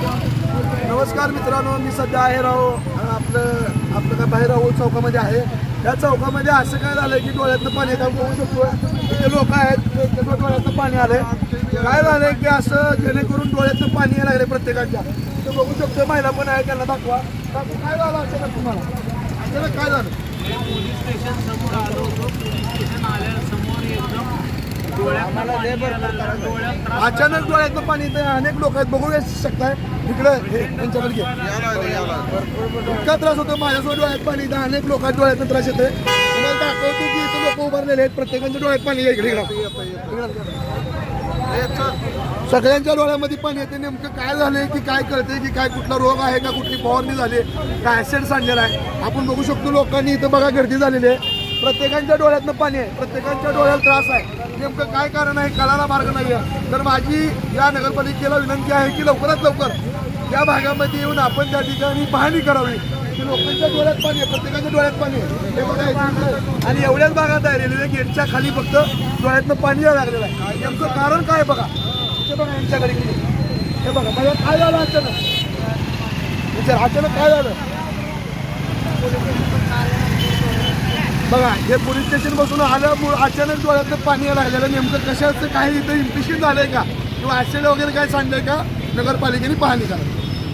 नमस्कार मित्रांनो मी सध्या आहे राहो आपलं आपलं काय बाहेर राहू चौकामध्ये आहे. या चौकामध्ये असं काय झालं की डोळ्यातनं पाणी येतं बघू शकतो. ते लोक आहेत ते- ते डोळ्यातनं पाणी आलंय? काय झालंय की असं जेणेकरून डोळ्यातनं पाणी यायला लागले प्रत्येकाच्या? ते बघू शकतो महिला पण आहे त्यांना दाखवा. दाखवा काय झालं अचानक तुम्हाला? अचानक काय झालं? पोलीस स्टेशन समोर आलो होतो पोलीस स्टेशन आल्यासमोर एकदम डोळ्यात पाणी आलं. डोळ्यात त्रास अचानक डोळ्यातनं पाणी येतं अनेक लोक आहेत. बघू शकताय. इकडे हे त्यांच्याकडे घे. इतका त्रास होतो माझ्यासोबत डोळ्यात पाणी येतं अनेक लोकांच्या डोळ्यातनं त्रास येते तुम्हाला दाखवतो की इथे लोक उभारलेले आहेत. प्रत्येकाच्या डोळ्यात पाणी इकडे इकडे. सगळ्यांच्या डोळ्यामध्ये पाणी येते नेमकं काय झालंय की काय कळतंय की काय कुठला रोग आहे का कुठली फवारणी झाली काय ऍसिड सांडलेला आहे. आपण बघू शकतो लोकांनी इथं बघा गर्दी झालेली आहे. प्रत्येकाच्या डोळ्यातनं पाणी आहे. प्रत्येकाच्या डोळ्याला त्रास आहे. नेमकं काय कारण आहे? कळाला मार्ग नाही आहे तर माझी या नगरपालिकेला विनंती आहे की लवकरात लवकर या भागामध्ये येऊन आपण त्या ठिकाणी पाहणी करावी. की लोकांच्या डोळ्यात पाणी आहे प्रत्येकाच्या डोळ्यात पाणी आहे. आणि एवढ्याच भागात आहे रेल्वे गेटच्या खाली फक्त डोळ्यातनं पाणी यायला लागलेलं आहे. नेमकं कारण काय आहे बघा? ते बघा यांच्याकडे किती. हे बघा म्हणजे काय झालं अचानक. विचार अचानक काय झालं? बघा हे पोलीस स्टेशन बसून आल्यामुळे अचानक डोळ्यातलं पाणी राहिलेलं लागलेलं नेमकं कशाचं काही इथं झालं झालंय का? किंवा आश्चर्य वगैरे काय सांगलंय का? नगरपालिकेने पाहणी करा.